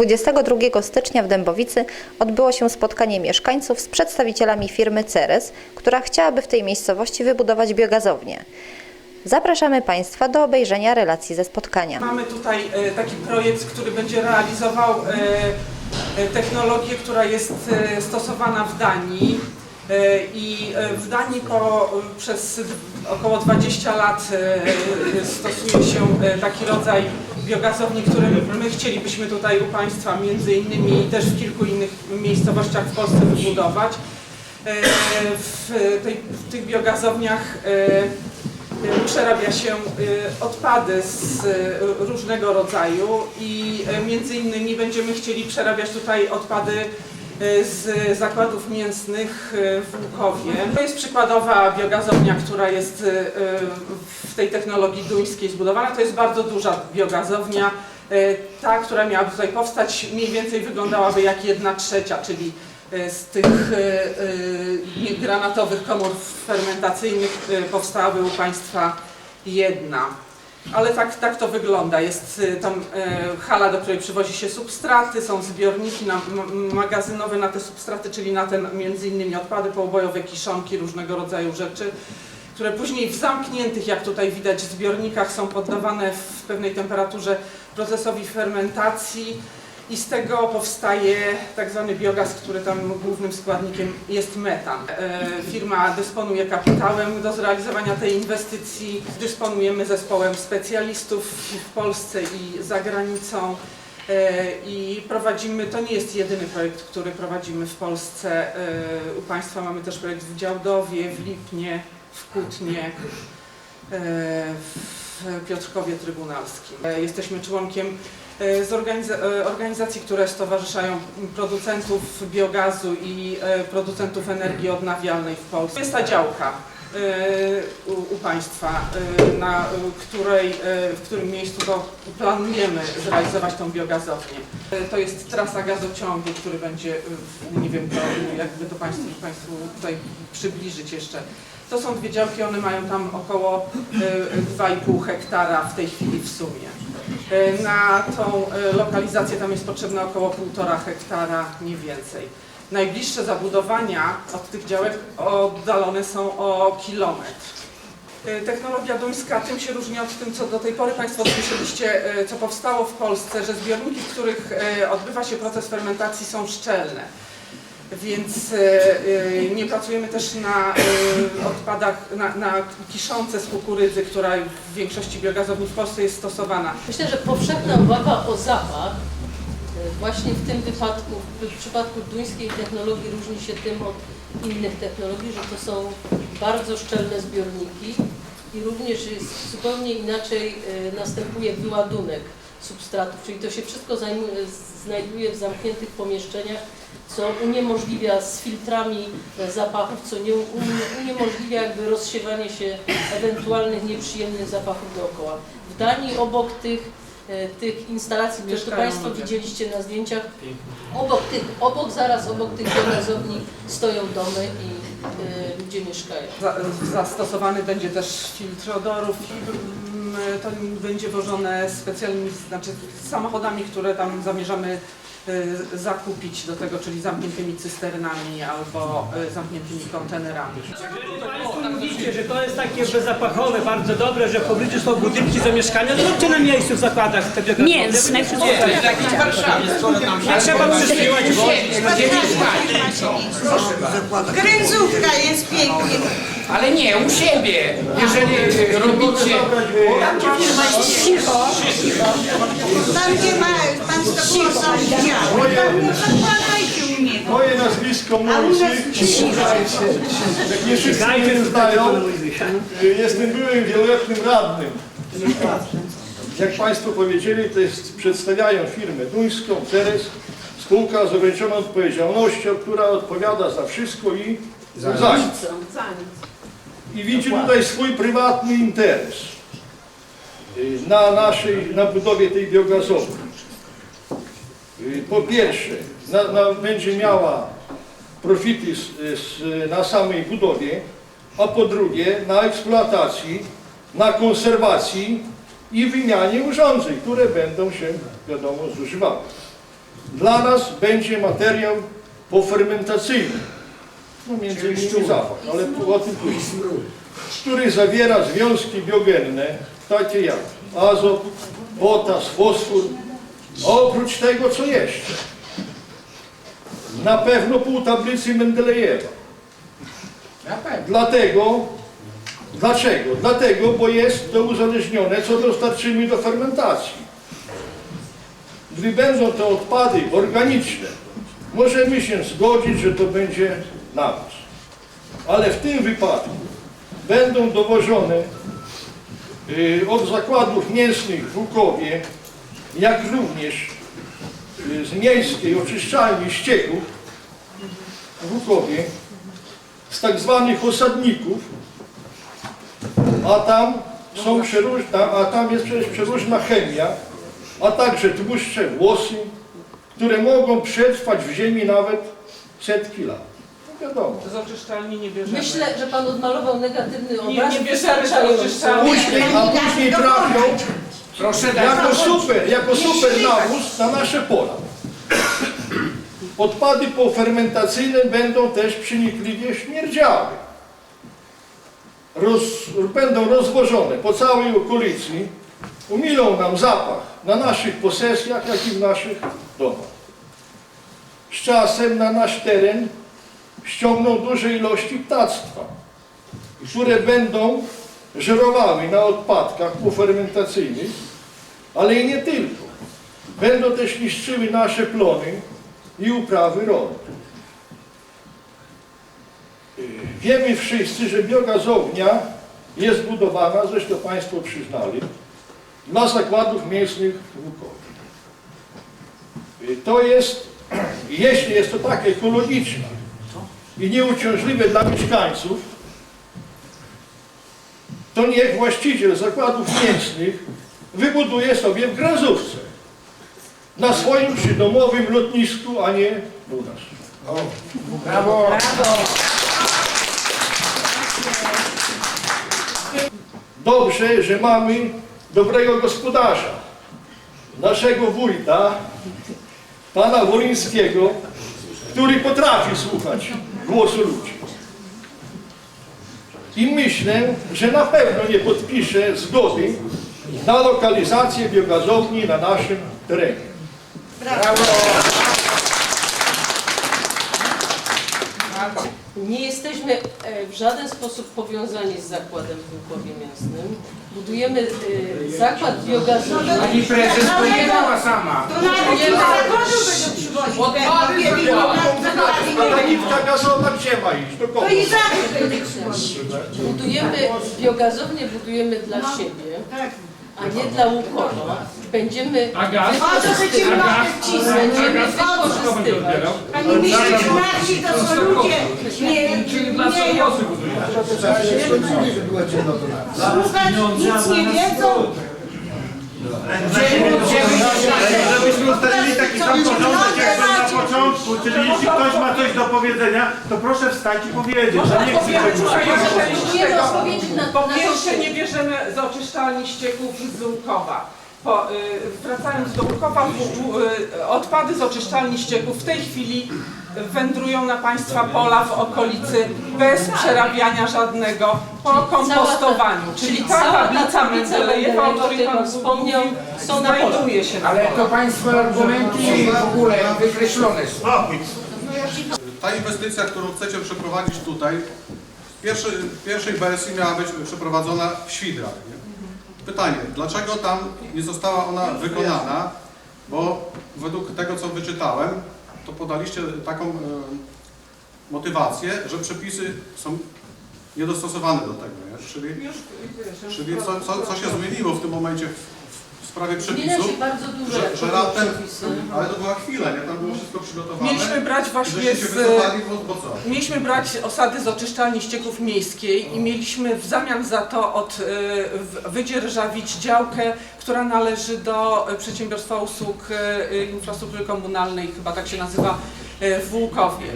22 stycznia w Dębowicy odbyło się spotkanie mieszkańców z przedstawicielami firmy Ceres, która chciałaby w tej miejscowości wybudować biogazownię. Zapraszamy Państwa do obejrzenia relacji ze spotkania. Mamy tutaj e, taki projekt, który będzie realizował e, e, technologię, która jest stosowana w Danii. E, I e, w Danii po, przez około 20 lat e, stosuje się taki rodzaj biogazowni, który my chcielibyśmy tutaj u Państwa między innymi i też w kilku innych miejscowościach w Polsce wybudować. W, tej, w tych biogazowniach przerabia się odpady z różnego rodzaju i między innymi będziemy chcieli przerabiać tutaj odpady z zakładów mięsnych y, w Łukowie. To jest przykładowa biogazownia, która jest y, w tej technologii duńskiej zbudowana. To jest bardzo duża biogazownia. Ta, która miałaby tutaj powstać, mniej więcej wyglądałaby jak jedna trzecia, czyli z tych granatowych komór fermentacyjnych powstałaby u Państwa jedna. Ale tak, tak to wygląda. Jest y, tam y, hala, do której przywozi się substraty, są zbiorniki na, magazynowe na te substraty, czyli na te między innymi odpady poubojowe, kiszonki, różnego rodzaju rzeczy, które później w zamkniętych, jak tutaj widać, zbiornikach są poddawane w pewnej temperaturze procesowi fermentacji i z tego powstaje tak zwany biogaz, który tam głównym składnikiem jest metan. E, Firma dysponuje kapitałem do zrealizowania tej inwestycji. Dysponujemy zespołem specjalistów w Polsce i za granicą. E, I prowadzimy, to nie jest jedyny projekt, który prowadzimy w Polsce. E, U Państwa mamy też projekt w Działdowie, w Lipnie, w Kutnie, w Piotrkowie Trybunalskim. Jesteśmy członkiem z organiza- e, organizacji, które stowarzyszają producentów biogazu i e, producentów energii odnawialnej w Polsce. Jest ta działka e, u, Państwa, e, na e, której, e, w którym miejscu to planujemy zrealizować tą biogazownię. E, To jest trasa gazociągu, który będzie, e, nie wiem, to, jakby to Państwu, Państwu tutaj przybliżyć jeszcze. To są dwie działki, one mają tam około e, 2,5 hektara w tej chwili w sumie. E, Na tą e, lokalizację tam jest potrzebne około 1,5 hektara, nie więcej. Najbliższe zabudowania od tych działek oddalone są o kilometr. E, Technologia duńska tym się różni od tym, co do tej pory Państwo słyszeliście, co powstało w Polsce, że zbiorniki, w których odbywa się proces fermentacji są szczelne. Więc e, e, nie pracujemy też na e, odpadach, na, na kiszące z kukurydzy, która w większości biogazowni w Polsce jest stosowana. Myślę, że powszechna obawa o zapach właśnie w tym wypadku, w przypadku duńskiej technologii różni się tym od innych technologii, że to są bardzo szczelne zbiorniki i również jest zupełnie inaczej następuje wyładunek substratów, czyli to się wszystko znajduje w zamkniętych pomieszczeniach, co uniemożliwia z filtrami zapachów, co nie, unie- uniemożliwia jakby rozsiewanie się ewentualnych nieprzyjemnych zapachów dookoła. W Danii obok tych, e, tych instalacji, które to Mieszkają Państwo ludzie. widzieliście na zdjęciach, obok tych, obok, zaraz obok tych biogazowni stoją domy i e, ludzie mieszkają. Za- Zastosowany będzie też filtr odorów i mm, to będzie wożone specjalnymi, znaczy samochodami, które tam zamierzamy y, zakupić do tego, czyli zamkniętymi cysternami albo y, zamkniętymi kontenerami. Państwo mówicie, że to jest takie bezapachowe, bardzo dobre, że w pobliżu są budynki zamieszkania, to róbcie na miejscu w zakładach te biogazownie. Mięsne wszystko. Nie trzeba przyszywać Gryzówka jest pięknie. Ale nie, u siebie. Jeżeli robicie... Tam gdzie ma pan tam zakładajcie u niego. Moje nazwisko Mojsik. cicho. Jak nie wszyscy mnie znają, jestem byłym wieloletnim radnym. Jak Państwo powiedzieli, to jest, przedstawiają firmę duńską, Ceres, spółka z ograniczoną odpowiedzialnością, która odpowiada za wszystko i za nic. I widzi tutaj swój prywatny interes na naszej, na budowie tej biogazowni. Y, Po pierwsze, na, na, będzie miała profity z, z, na samej budowie, a po drugie na eksploatacji, na konserwacji i wymianie urządzeń, które będą się, wiadomo, zużywały. dla nas będzie materiał pofermentacyjny. No między innymi zapach, ale o tym później. Który zawiera związki biogenne, takie jak azot, potas, fosfor. A oprócz tego co jeszcze? Na pewno pół tablicy Mendelejewa. Na pewno. Dlatego, dlaczego? Dlatego, bo jest to uzależnione, co dostarczymy do fermentacji. Gdy będą to odpady organiczne, możemy się zgodzić, że to będzie nawóz. Ale w tym wypadku będą dowożone od zakładów mięsnych w Łukowie, jak również y, z miejskiej oczyszczalni ścieków w Łukowie, z tak zwanych osadników, a tam są przeróżna, a tam jest przecież przeróżna chemia, a także tłuszcze, włosy, które mogą przetrwać w ziemi nawet setki lat. Wiadomo. Z oczyszczalni nie bierzemy. Myślę, że Pan odmalował negatywny Nie- obraz nie bierzemy do wystarczający. oczyszczalni. Później, a później trafią Proszę dać jako super, jako super nawóz na nasze pola. Odpady pofermentacyjne będą też przenikliwie śmierdziały. Roz, będą rozwożone po całej okolicy, umilą nam zapach na naszych posesjach, jak i w naszych domach. Z czasem na nasz teren ściągną duże ilości ptactwa, które będą żerowały na odpadkach pofermentacyjnych, ale i nie tylko. Będą też niszczyły nasze plony i uprawy rolne. Wiemy wszyscy, że biogazownia jest budowana, zresztą Państwo przyznali, dla zakładów mięsnych. Yy, To jest, jeśli jest to tak ekologiczne i nieuciążliwe dla mieszkańców, to niech właściciel zakładów mięsnych wybuduje sobie w Grazówce. Na swoim przydomowym lotnisku, a nie u nas. Brawo. Dobrze, że mamy dobrego gospodarza, naszego wójta, pana Wolińskiego, który potrafi słuchać głosu ludzi. I myślę, że na pewno nie podpisze zgody na lokalizację biogazowni na naszym terenie. Brawo. Nie jesteśmy e, w żaden sposób powiązani z zakładem w Łukowie Mięsnym. Budujemy e, zakład biogazowy. Pani prezes pojechała sama. To nawet do zawodu będą przywozić. Odpady A ta nitka gazowa gdzie ma iść? Do kogo? To i zawód będzie przywozić. Budujemy biogazownię budujemy dla siebie, Tak. a nie dla Łukowa. Będziemy O to będziemy mogli wcisnąć. będziemy to. wykorzystywać. Pani myśli, że nasi to są ludzie nie, nie słuchać, nic nie wiedzą. Żebyśmy ustalili taki sam porządek jak był na początku, czyli jeśli ktoś ma coś do powiedzenia, to proszę wstać i powiedzieć, że nie chce tego. na, Po pierwsze nie bierzemy z oczyszczalni ścieków z Łukowa. Po, y, wracając do Łukowa, w, y, odpady z oczyszczalni ścieków w tej chwili wędrują na Państwa pola w okolicy bez przerabiania żadnego po kompostowaniu. Czyli ta tablica Mendelejewa, o której Pan wspomniał, znajduje się na Ale to Państwa argumenty w ogóle wykreślone są. Ta inwestycja, którą chcecie przeprowadzić tutaj, w pierwszej, w pierwszej wersji miała być przeprowadzona w Świdrach. Nie? Pytanie, dlaczego tam nie została ona wykonana? Bo według tego, co wyczytałem, to podaliście taką e, motywację, że przepisy są niedostosowane do tego. Nie? Czyli, czyli co, co, co się zmieniło w tym momencie sprawie Zmienia przepisów? się bardzo dużo, Że, że raptem, przepisy. ale to była chwila, nie? Tam było wszystko przygotowane. Mieliśmy brać właśnie żeście się z... wycofali, bo, bo co? Mieliśmy brać osady z oczyszczalni ścieków miejskiej i mieliśmy w zamian za to od, y, w- wydzierżawić działkę, która należy do y, Przedsiębiorstwa Usług y, Infrastruktury Komunalnej, chyba tak się nazywa, y, w Łukowie.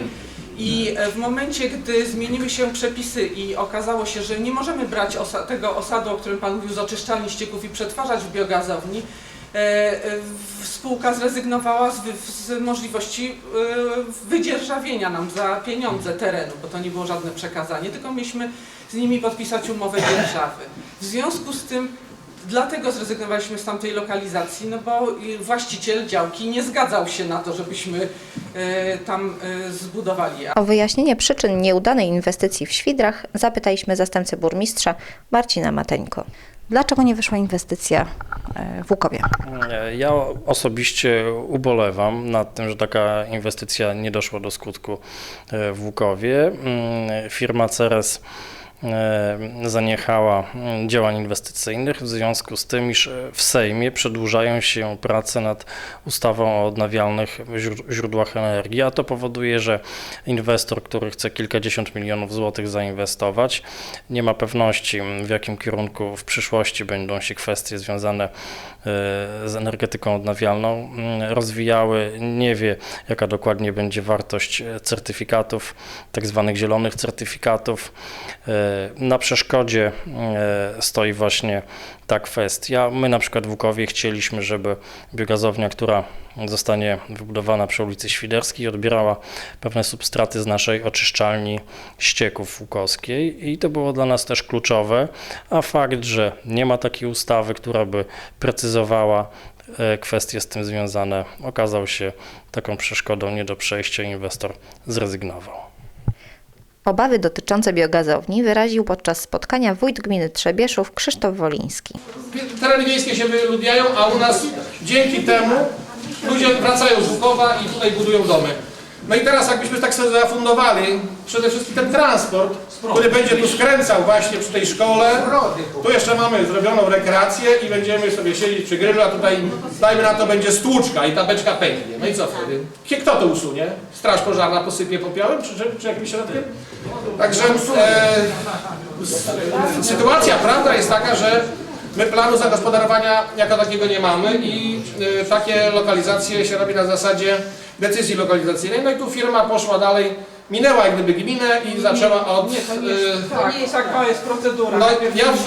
I y, w momencie, gdy zmieniły się przepisy i okazało się, że nie możemy brać osa tego osadu, o którym Pan mówił, z oczyszczalni ścieków i przetwarzać w biogazowni, e, spółka zrezygnowała z, z możliwości e, wydzierżawienia nam za pieniądze terenu, bo to nie było żadne przekazanie, tylko mieliśmy z nimi podpisać umowę dzierżawy. W związku z tym Dlatego zrezygnowaliśmy z tamtej lokalizacji, no bo właściciel działki nie zgadzał się na to, żebyśmy e, tam e, zbudowali. O wyjaśnienie przyczyn nieudanej inwestycji w Świdrach zapytaliśmy zastępcę burmistrza Marcina Mateńko. Dlaczego nie wyszła inwestycja e, w Łukowie? Ja osobiście ubolewam nad tym, że taka inwestycja nie doszła do skutku w Łukowie. Mm, Firma Ceres zaniechała mm, działań inwestycyjnych w związku z tym, iż w Sejmie przedłużają się prace nad ustawą o odnawialnych źród- źródłach energii, a to powoduje, że inwestor, który chce kilkadziesiąt milionów złotych zainwestować, nie ma pewności, w jakim kierunku w przyszłości będą się kwestie związane e, z energetyką odnawialną mm, rozwijały. Nie wie, jaka dokładnie będzie wartość e, certyfikatów, tak zwanych zielonych certyfikatów. E, Na przeszkodzie e, stoi właśnie ta kwestia. My na przykład w Łukowie chcieliśmy, żeby biogazownia, która zostanie wybudowana przy ulicy Świderskiej, odbierała pewne substraty z naszej oczyszczalni ścieków łukowskiej i to było dla nas też kluczowe, a fakt, że nie ma takiej ustawy, która by precyzowała e, kwestie z tym związane, okazał się taką przeszkodą nie do przejścia inwestor zrezygnował. Obawy dotyczące biogazowni wyraził podczas spotkania wójt gminy Trzebieszów Krzysztof Woliński. Tereny wiejskie się wyludiają, a u nas dzięki temu ludzie wracają z Łukowa i tutaj budują domy. No i teraz jakbyśmy tak sobie zafundowali, przede wszystkim ten transport, który będzie tu skręcał właśnie przy tej szkole. Tu jeszcze mamy zrobioną rekreację i będziemy sobie siedzieć przy grillu, a tutaj dajmy na to będzie stłuczka i ta beczka pęknie. No i co wtedy? Kto to usunie? Straż pożarna posypie popiołem czy, czy, czy jakimś środkiem? Także e, sytuacja, prawda jest taka, że my planu zagospodarowania jako takiego nie mamy i e, takie lokalizacje się robi na zasadzie decyzji lokalizacyjnej. No i tu firma poszła dalej, minęła jak gdyby gminę i zaczęła od... Nie, to nie jest, e, tak, taka jest procedura. no, Najpierw ja w,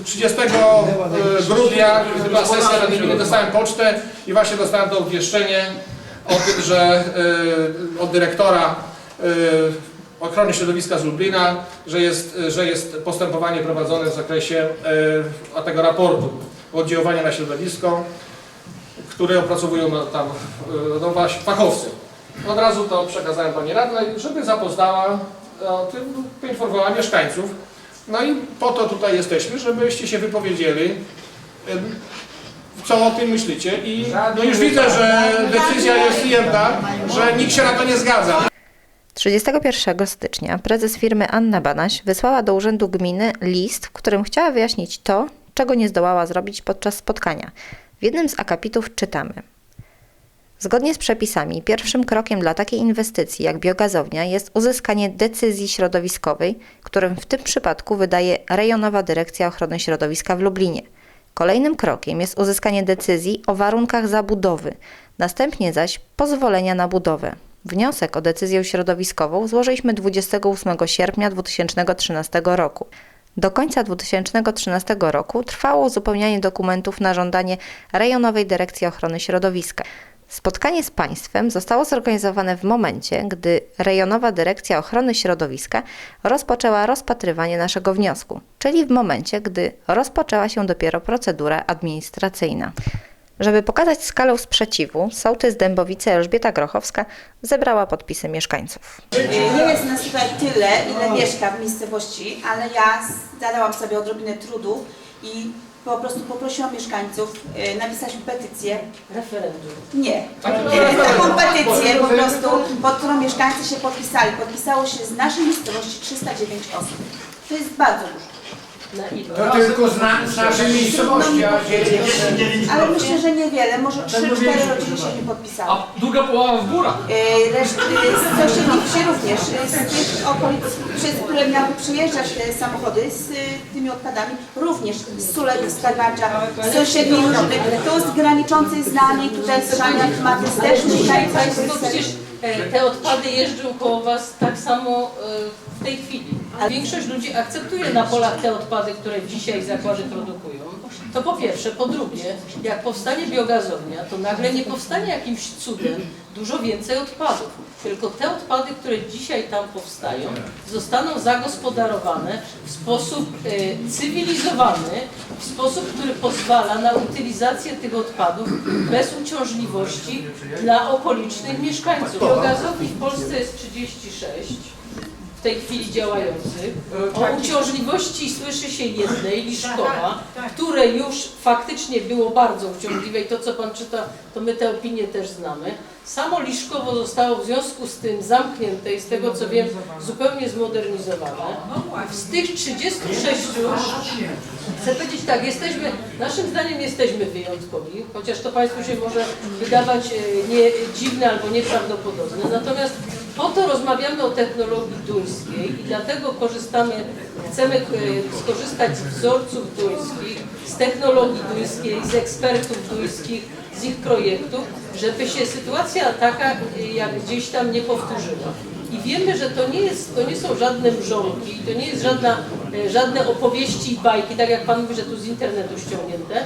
w 30 e, grudnia była sesja Rady Gminy, dostałem pocztę i właśnie dostałem to obwieszczenie o tym, że e, od dyrektora e, ochrony środowiska z Lublina, że jest, że jest postępowanie prowadzone w zakresie e, tego raportu oddziaływania na środowisko, które opracowują no, tam e, no, właśnie fachowcy. Od razu to przekazałem Pani Radnej, żeby zapoznała o tym, poinformowała mieszkańców. No i po to tutaj jesteśmy, żebyście się wypowiedzieli, em, co o tym myślicie. I no już widzę, że decyzja jest przyjęta, że nikt się na to nie zgadza. 31 stycznia prezes firmy Anna Banaś wysłała do Urzędu Gminy list, w którym chciała wyjaśnić to, czego nie zdołała zrobić podczas spotkania. W jednym z akapitów czytamy. Zgodnie z przepisami, pierwszym krokiem dla takiej inwestycji jak biogazownia jest uzyskanie decyzji środowiskowej, którą w tym przypadku wydaje Rejonowa Dyrekcja Ochrony Środowiska w Lublinie. Kolejnym krokiem jest uzyskanie decyzji o warunkach zabudowy, następnie zaś pozwolenia na budowę. Wniosek o decyzję środowiskową złożyliśmy 28 sierpnia 2013 roku. Do końca 2013 roku trwało uzupełnianie dokumentów na żądanie Rejonowej Dyrekcji Ochrony Środowiska. Spotkanie z państwem zostało zorganizowane w momencie, gdy Rejonowa Dyrekcja Ochrony Środowiska rozpoczęła rozpatrywanie naszego wniosku, czyli w momencie, gdy rozpoczęła się dopiero procedura administracyjna. Żeby pokazać skalę sprzeciwu, sołtys Dębowice Elżbieta Grochowska zebrała podpisy mieszkańców. Nie jest nas tutaj tyle, ile mieszka w miejscowości, ale ja zadałam sobie odrobinę trudu i po prostu poprosiłam mieszkańców, y, napisaliśmy petycję. Referendum. Nie, taką petycję po prostu, pod którą mieszkańcy się podpisali. Podpisało się z naszej miejscowości 309 osób. To jest bardzo dużo. Na ile? To tylko z, na, z naszej miejscowości, a Ale myślę, że niewiele, może 3-4 rodziny się nie podpisały. a druga połowa w górach. Y, Reszty z sąsiednich wsi również, y, z tych okolic, przez które miały przyjeżdżać te samochody z y, tymi odpadami, również z Sulek, z Karwacza, z sąsiedniej różnych, tu z graniczącej z nami, tutaj z Szaniak, Matys też mieszkają Państwo przecież e, te odpady jeżdżą koło Was tak samo e, w tej chwili. A większość ludzi akceptuje na polach te odpady, które dzisiaj zakłady produkują. To po pierwsze. Po drugie, jak powstanie biogazownia, to nagle nie powstanie jakimś cudem dużo więcej odpadów. Tylko te odpady, które dzisiaj tam powstają, zostaną zagospodarowane w sposób e, cywilizowany, w sposób, który pozwala na utylizację tych odpadów bez uciążliwości dla okolicznych mieszkańców. Biogazowni w Polsce jest 36 w tej chwili działających. O uciążliwości słyszy się jednej, Liszkowa, które już faktycznie było bardzo uciążliwe i to, co Pan czyta, to my te opinie też znamy. Samo Liszkowo zostało w związku z tym zamknięte i z tego, co wiem, zupełnie zmodernizowane. Z tych 36 Chcę powiedzieć tak, jesteśmy, naszym zdaniem jesteśmy wyjątkowi, chociaż to Państwu się może wydawać e, nie dziwne albo nieprawdopodobne. Natomiast po to rozmawiamy o technologii duńskiej i dlatego korzystamy, chcemy e, skorzystać z wzorców duńskich, z technologii duńskiej, z ekspertów duńskich, z ich projektów, żeby się sytuacja taka e, jak gdzieś tam nie powtórzyła. I wiemy, że to nie, jest, to nie są żadne mrzonki, to nie jest żadna, e, żadne opowieści i bajki, tak jak Pan mówi, że tu z internetu ściągnięte,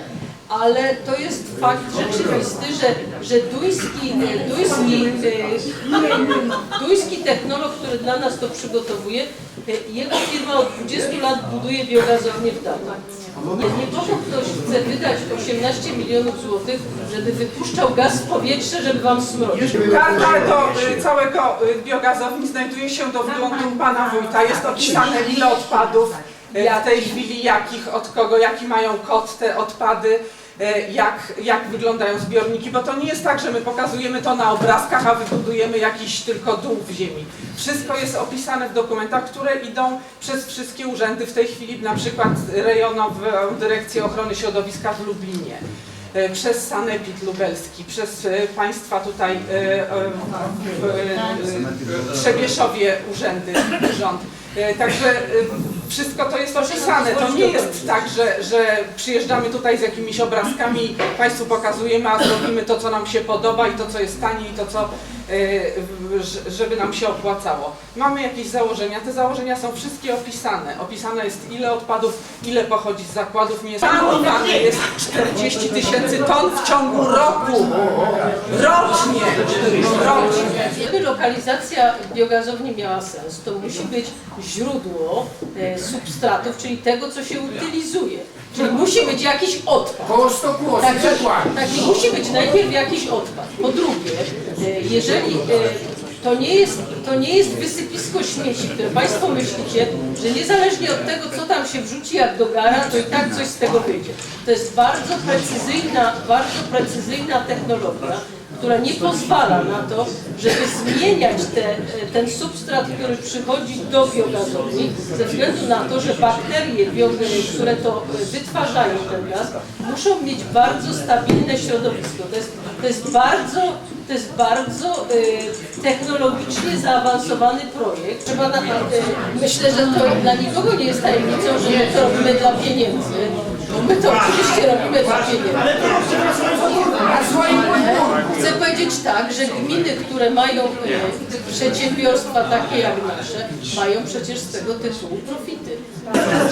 ale to jest fakt rzeczywisty, że, że duński, duński, e, duński technolog, który dla nas to przygotowuje, e, jego firma od 20 lat buduje biogazownię w po to ktoś chce wydać 18 milionów złotych, żeby wypuszczał gaz w powietrze, żeby Wam smrodzić. Karta do y, całego y, biogazowni znajduje się do wglądu pana wójta. Jest opisane ile odpadów w tej chwili, jakich, od kogo, jaki mają kod te odpady, y, jak, jak wyglądają zbiorniki, bo to nie jest tak, że my pokazujemy to na obrazkach, a wybudujemy jakiś tylko dół w ziemi. Wszystko jest opisane w dokumentach, które idą przez wszystkie urzędy w tej chwili, na przykład rejonową Dyrekcję Ochrony Środowiska w Lublinie e, przez Sanepid Lubelski, przez e, Państwa tutaj e, e, w e, Trzebieszowie urzędy, urząd. E, Także e, wszystko to jest opisane. To nie jest tak, że, że przyjeżdżamy tutaj z jakimiś obrazkami, Państwu pokazujemy, a zrobimy to, co nam się podoba i to, co jest tanie i to, co e, żeby nam się opłacało. Mamy jakieś założenia, te założenia są wszystkie opisane. Opisane jest ile odpadów, ile pochodzi z zakładów, nie jest planowane jest 40 tysięcy ton w ciągu roku. Rocznie! Rocznie! Żeby lokalizacja biogazowni miała sens, to musi być źródło e, substratów, czyli tego, co się utylizuje. Czyli musi być jakiś odpad. Także, także musi być najpierw jakiś odpad. Po drugie, e, jeżeli e, to nie, jest, to nie jest wysypisko śmieci, które Państwo myślicie, że niezależnie od tego, co tam się wrzuci jak do gara, to i tak coś z tego wyjdzie. To jest bardzo precyzyjna, bardzo precyzyjna technologia, która nie pozwala na to, żeby zmieniać te, ten substrat, który przychodzi do biogazowni, ze względu na to, że bakterie, które to wytwarzają ten gaz, muszą mieć bardzo stabilne środowisko. To jest, to jest bardzo, to jest bardzo y, technologicznie zaawansowany projekt. Trzeba na, y, myślę, że to dla nikogo nie jest tajemnicą, że my to robimy dla pieniędzy. Bo my to oczywiście robimy dla pieniędzy. Chcę powiedzieć tak, że gminy, które mają e, przedsiębiorstwa takie jak nasze, mają przecież z tego tytułu profity.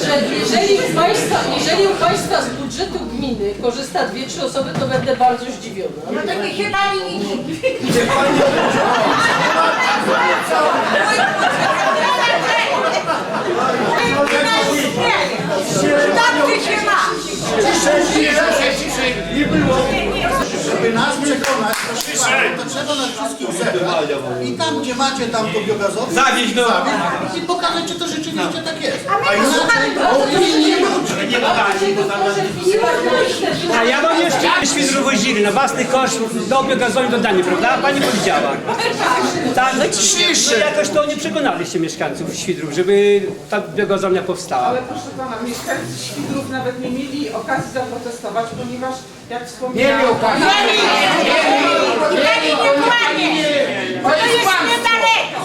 Że jeżeli u Państwa, jeżeli u Państwa z budżetu gminy korzysta dwie, trzy osoby, to będę bardzo zdziwiona. No to nie chyba. Tak ty się ma. Żeby nas przekonać, to trzeba nas wszystkich zebrać i tam, gdzie macie tam to biogazownię, Zawieźć do- i pokazać, czy to rzeczywiście tak jest. A my inaczej słuchamy, powinni ludzie. Nie badani, bo tam... A ja mam jeszcze świdru woździny na własny koszt do biogazowni do Danii, prawda? Pani powiedziała. Tak, no, no jakoś to nie przekonaliście mieszkańców Świdrów, żeby ta biogazownia powstała. Ale proszę pana, mieszkańcy Świdrów nawet nie mieli okazji zaprotestować, ponieważ jak wspomniałem... Nie miał Mieli nie kłamie. To jest niedaleko.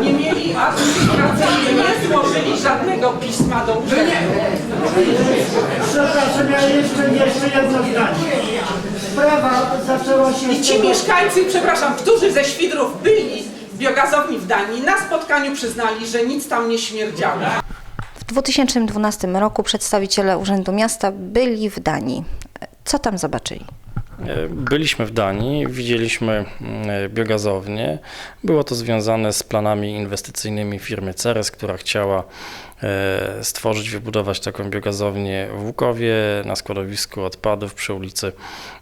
Nie mieli administracyjnie, nie złożyli żadnego pisma do urzędu. Przepraszam, ja jeszcze, jeszcze jedno zdanie. Sprawa zaczęła się... I ci mieszkańcy, przepraszam, którzy ze Świdrów byli w biogazowni w Danii, na spotkaniu przyznali, że nic tam nie śmierdziało. W 2012 roku przedstawiciele Urzędu Miasta byli w Danii. Co tam zobaczyli? E, Byliśmy w Danii, widzieliśmy mm, biogazownię. Było to związane z planami inwestycyjnymi firmy Ceres, która chciała e, stworzyć, wybudować taką biogazownię w Łukowie na składowisku odpadów przy ulicy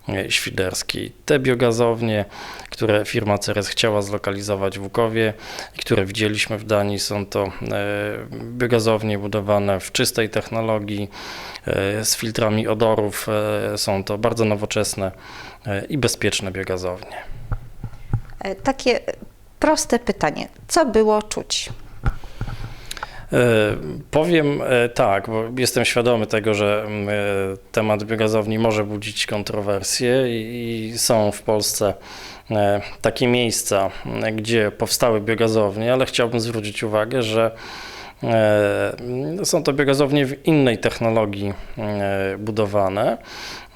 e, Świderskiej. Te biogazownie, które firma Ceres chciała zlokalizować w Łukowie i które widzieliśmy w Danii, są to e, biogazownie budowane w czystej technologii, e, z filtrami odorów. e, Są to bardzo nowoczesne e, i bezpieczne biogazownie. E, Takie proste pytanie. Co było czuć? E, Powiem e, tak, bo jestem świadomy tego, że mm, e, temat biogazowni może budzić kontrowersje i są w Polsce takie miejsca, gdzie powstały biogazownie, ale chciałbym zwrócić uwagę, że są to biogazownie w innej technologii e, budowane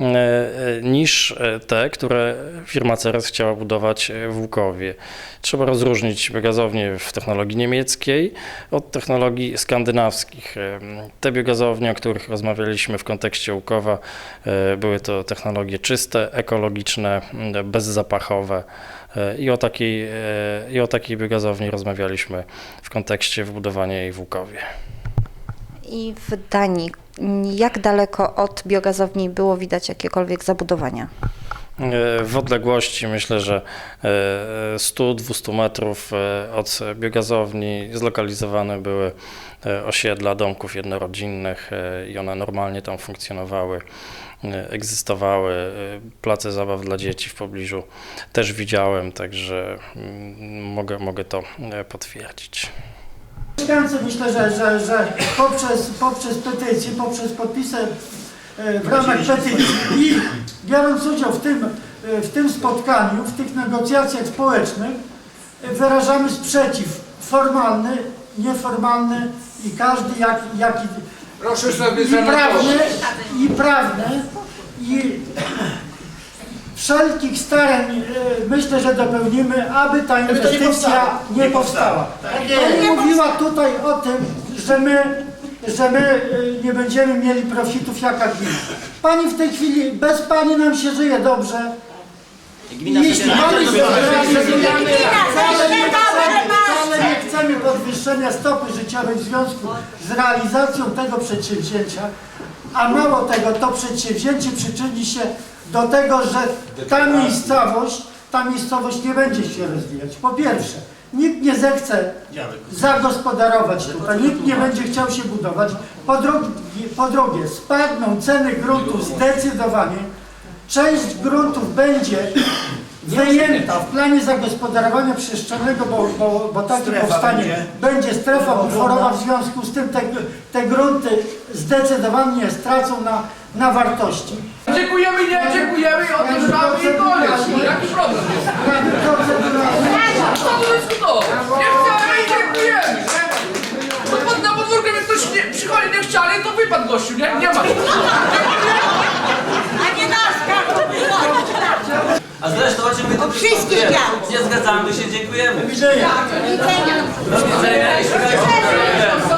e, e, niż e, te, które firma Ceres chciała budować e, w Łukowie. Trzeba rozróżnić biogazownie w technologii niemieckiej od technologii skandynawskich. E, Te biogazownie, o których rozmawialiśmy w kontekście Łukowa, e, były to technologie czyste, ekologiczne, bezzapachowe. E, I o, takiej, e, I o takiej biogazowni rozmawialiśmy w kontekście wybudowania jej w Łukowie. I w Danii, jak daleko od biogazowni było widać jakiekolwiek zabudowania? E, W odległości myślę, że e, 100-200 metrów od biogazowni zlokalizowane były osiedla domków jednorodzinnych e, i one normalnie tam funkcjonowały, e, egzystowały. E, Place zabaw dla dzieci w pobliżu też widziałem, także mm, mogę, mogę to e, potwierdzić. Mieszkańcy myślę, że, że, że poprzez, poprzez petycję, poprzez podpisy e, w ramach petycji i biorąc udział w tym, e, w tym spotkaniu, w tych negocjacjach społecznych, e, wyrażamy sprzeciw formalny, nieformalny i każdy jak, jaki Proszę sobie i prawny, i prawny, i wszelkich starań e, myślę, że dopełnimy, aby ta inwestycja nie powstała. Pani mówiła tutaj o tym, że my, że my e, nie będziemy mieli profitów jaka gmina. Pani w tej chwili, bez Pani nam się żyje dobrze. Jeśli Pani wcale podwyższenia stopy życiowej w związku z realizacją tego przedsięwzięcia, a mało tego, to przedsięwzięcie przyczyni się do tego, że ta miejscowość, ta miejscowość nie będzie się rozwijać. Po pierwsze, nikt nie zechce zagospodarować tutaj, nikt nie będzie chciał się budować. Po drugie, po drugie spadną ceny gruntów zdecydowanie. Część gruntów będzie wyjęta w planie zagospodarowania przestrzennego, bo, bo, bo taki powstanie, będzie strefa buforowa, w związku z tym te, te grunty zdecydowanie stracą na, na wartości. Dziękujemy, nie dziękujemy i odjeżdżamy i koniec. Jaki problem jest? Co tu dyskutować? Nie chcemy i dziękujemy. Pod, na podwórku jak ktoś nie, przychodzi niechciany, to wypadł gościu, nie? Nie ma. A nie nasz, A zresztą o czym my tu wszystkich działów. Nie zgadzamy się, dziękujemy. Do widzenia. Do widzenia i szukajcie problemu.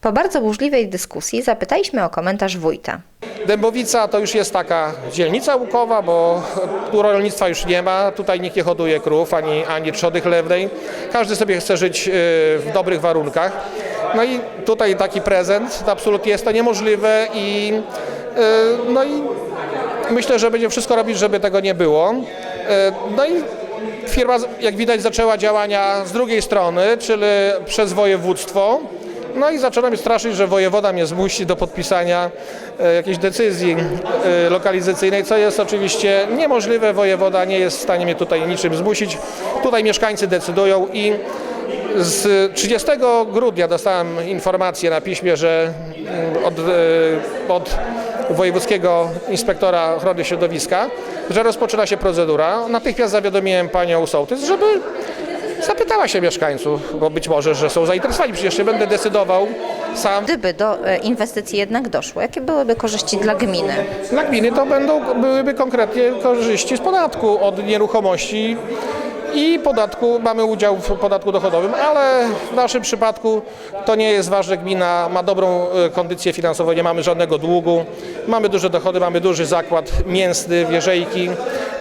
Po bardzo burzliwej dyskusji zapytaliśmy o komentarz wójta. Dębowica to już jest taka dzielnica łukowa, bo tu rolnictwa już nie ma, tutaj nikt nie hoduje krów ani, ani trzody chlewnej. Każdy sobie chce żyć y, w dobrych warunkach. No i tutaj taki prezent, absolutnie jest to niemożliwe i, y, no i myślę, że będzie wszystko robić, żeby tego nie było. Y, No i firma, jak widać, zaczęła działania z drugiej strony, czyli przez województwo. No i zaczęto mnie straszyć, że wojewoda mnie zmusi do podpisania e, jakiejś decyzji e, lokalizacyjnej, co jest oczywiście niemożliwe. Wojewoda nie jest w stanie mnie tutaj niczym zmusić. Tutaj mieszkańcy decydują i z 30 grudnia dostałem informację na piśmie, że mm, od, e, od wojewódzkiego inspektora ochrony środowiska, że rozpoczyna się procedura. Natychmiast zawiadomiłem panią sołtys, żeby zapytała się mieszkańców, bo być może, że są zainteresowani, przecież nie będę decydował sam. Gdyby do e, inwestycji jednak doszło, jakie byłyby korzyści dla gminy? Dla gminy to będą, byłyby konkretnie korzyści z podatku od nieruchomości i podatku, mamy udział w podatku dochodowym, ale w naszym przypadku to nie jest ważne. Gmina ma dobrą e, kondycję finansową, nie mamy żadnego długu, mamy duże dochody, mamy duży zakład mięsny, wieżejki,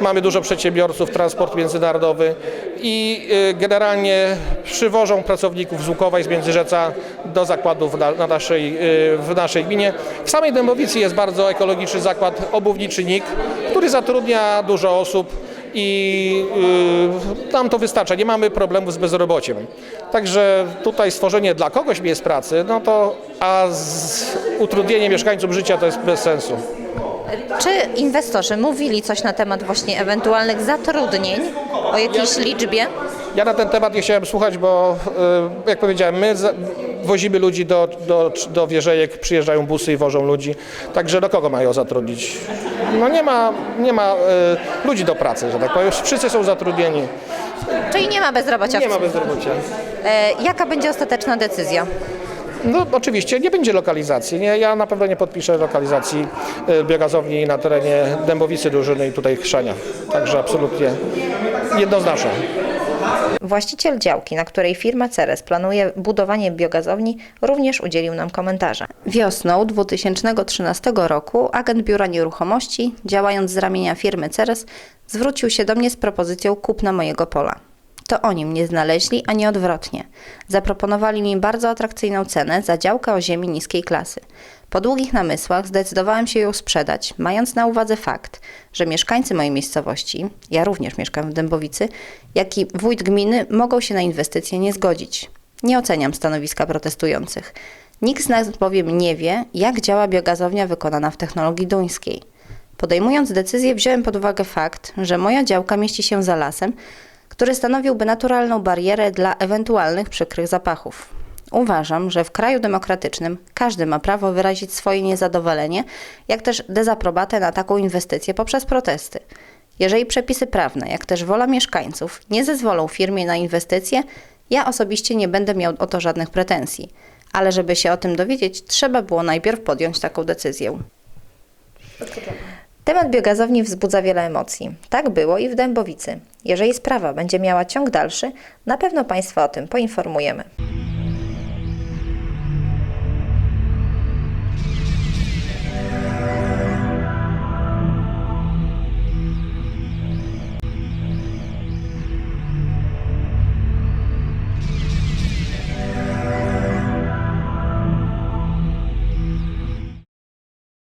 mamy dużo przedsiębiorców, transport międzynarodowy i e, generalnie przywożą pracowników z Łukowa i z Międzyrzeca do zakładów na, na naszej, e, w naszej gminie. W samej Dębowicy jest bardzo ekologiczny zakład obuwniczy NIK, który zatrudnia dużo osób i y, nam to wystarcza. Nie mamy problemów z bezrobociem. Także tutaj stworzenie dla kogoś miejsc pracy, no to a utrudnienie mieszkańcom życia to jest bez sensu. Czy inwestorzy mówili coś na temat właśnie ewentualnych zatrudnień o jakiejś liczbie? Ja na ten temat nie chciałem słuchać, bo y, jak powiedziałem, my wozimy ludzi do, do, do wieżejek, przyjeżdżają busy i wożą ludzi. Także do kogo mają zatrudnić? No nie ma, nie ma y, ludzi do pracy, że tak powiem. Wszyscy są zatrudnieni. Czyli nie ma bezrobocia? Nie ma bezrobocia. E, jaka będzie ostateczna decyzja? No oczywiście nie będzie lokalizacji. Nie, ja na pewno nie podpiszę lokalizacji y, biogazowni na terenie Dębowicy Drużyny i tutaj Chrzania. Także absolutnie jednoznaczne. Właściciel działki, na której firma Ceres planuje budowanie biogazowni, również udzielił nam komentarza. Wiosną 2013 roku agent Biura Nieruchomości, działając z ramienia firmy Ceres, zwrócił się do mnie z propozycją kupna mojego pola. To oni mnie znaleźli, a nie odwrotnie. Zaproponowali mi bardzo atrakcyjną cenę za działkę o ziemi niskiej klasy. Po długich namysłach zdecydowałem się ją sprzedać, mając na uwadze fakt, że mieszkańcy mojej miejscowości, ja również mieszkam w Dębowicy, jak i wójt gminy mogą się na inwestycje nie zgodzić. Nie oceniam stanowiska protestujących. Nikt z nas bowiem nie wie, jak działa biogazownia wykonana w technologii duńskiej. Podejmując decyzję, wziąłem pod uwagę fakt, że moja działka mieści się za lasem, który stanowiłby naturalną barierę dla ewentualnych przykrych zapachów. Uważam, że w kraju demokratycznym każdy ma prawo wyrazić swoje niezadowolenie, jak też dezaprobatę na taką inwestycję poprzez protesty. Jeżeli przepisy prawne, jak też wola mieszkańców nie zezwolą firmie na inwestycje, ja osobiście nie będę miał o to żadnych pretensji. Ale żeby się o tym dowiedzieć, trzeba było najpierw podjąć taką decyzję. Temat biogazowni wzbudza wiele emocji. Tak było i w Dębowicy. Jeżeli sprawa będzie miała ciąg dalszy, na pewno Państwa o tym poinformujemy.